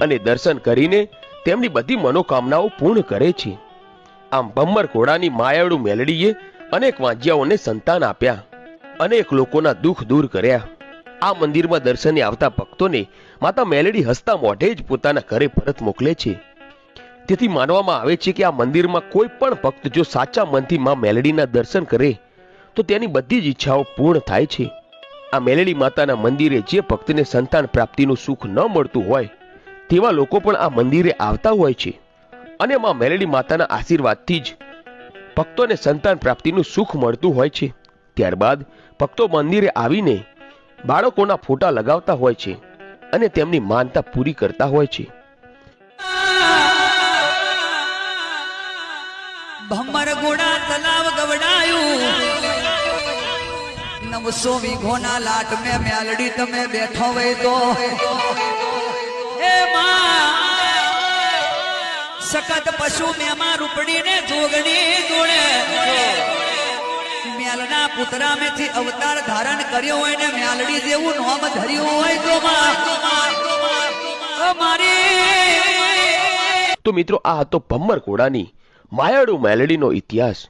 અને દર્શન કરીને તેમની બધી મનોકામનાઓ પૂર્ણ કરે છે. આમ ભમ્મર ઘોડાની માયાળુ મેલડીએ અનેક વાંજિયાઓને સંતાન આપ્યા અનેક લોકોના દુઃખ દૂર કર્યા. આ મંદિરમાં દર્શને આવતા ભક્તોને માતા મેલડી હસતા મોઢે જ પોતાના ઘરે પરત મોકલે છે. તેથી માનવામાં આવે છે કે આ મંદિરમાં કોઈ પણ ભક્ત જો સાચા મનથી માં મેલડીના દર્શન કરે, તો તેની બધી જ ઈચ્છાઓ પૂર્ણ થાય છે. આ મેલડી માતાના મંદિરે જે ભક્તને સંતાન પ્રાપ્તિનું સુખ ન મળતું હોય તેવા લોકો પણ આ મંદિરે આવતા હોય છે. અને માં મેલડી માતાના આશીર્વાદથી જ ભક્તોને સંતાન પ્રાપ્તિનું સુખ મળતું હોય છે. ત્યારબાદ ભક્તો મંદિરે આવીને બાળકોના ફોટા લગાવતા હોય છે અને તેમની માનતા પૂરી કરતા હોય છે. ભમર ગોડા તલાવ ગવડાયું. નવસો વીઘોના લાટ મેં મેલડી તમે બેઠો હોય સખત પશુ મેમાં રૂપડીને જોગણી જોડે. મેલના પુતરા મેથી અવતાર ધારણ કર્યો હોય ને મેલડી જેવું નોમ ધર્યું હોય તો મારી. તો મિત્રો, આ હતો ભમ્મર ઘોડાની માયાળુ મેલડીનો ઇતિહાસ.